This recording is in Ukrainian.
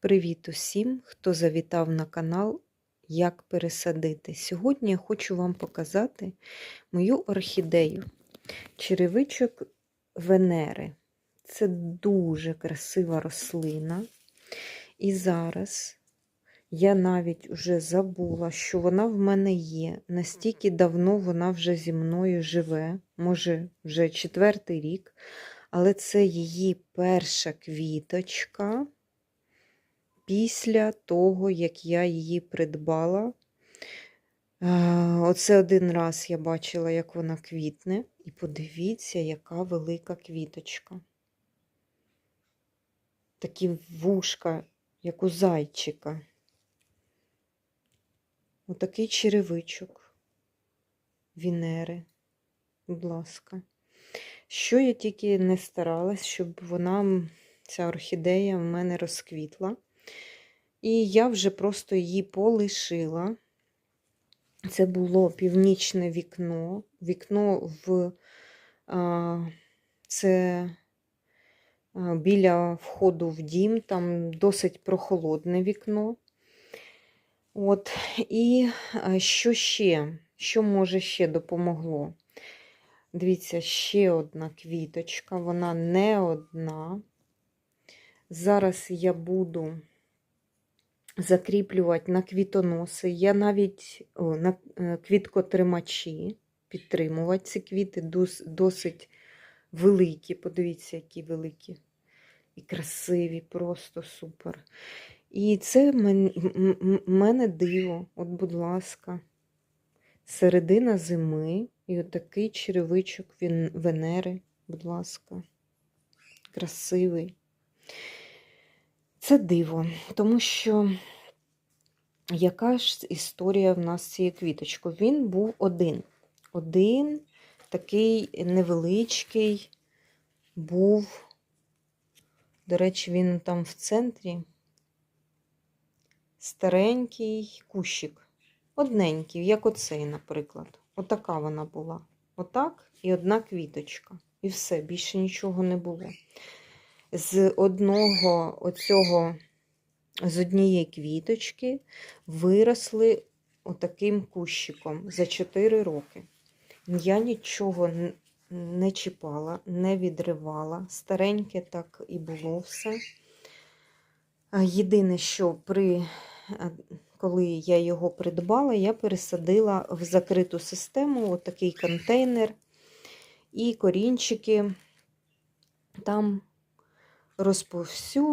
Привіт усім, хто завітав на канал Як пересадити. Сьогодні я хочу вам показати мою орхідею черевичок Венери. Це дуже красива рослина. І зараз я навіть вже забула, що вона в мене є. Настільки давно вона вже зі мною живе, може, вже четвертий рік, але це її перша квіточка після того, як я її придбала. Оце один раз я бачила, як вона квітне. І подивіться, яка велика квіточка. Такі вушка, як у зайчика. Отакий черевичок. Вінери, будь ласка. Що я тільки не старалась, щоб вона, ця орхідея, в мене розквітла. І я вже просто її полишила. Це було північне вікно. Вікно в а, це а, біля входу в дім, там досить прохолодне вікно. От, І що ще? Що може ще допомогло? Дивіться, ще одна квіточка, вона не одна. Зараз я буду закріплювати на квітоноси. Я навіть на квіткотримачі підтримувати ці квіти досить великі. Подивіться, які великі і красиві, просто супер. І це в мене диво, от, будь ласка, середина зими і отакий черевичок Венери, будь ласка, красивий. Це диво, тому що яка ж історія в нас з цією квіточкою? Він був один. Один такий невеличкий був, до речі, він там в центрі старенький кущик. Одненький, як оцей, наприклад. Отака вона була. Отак і одна квіточка. І все, більше нічого не було з одного оцього, з однієї квіточки виросли отаким кущиком за 4 роки. Я нічого не чіпала, не відривала. Стареньке так і було все. Єдине, що при, коли я його придбала, я пересадила в закриту систему отакий контейнер, і корінчики там розповсюджені.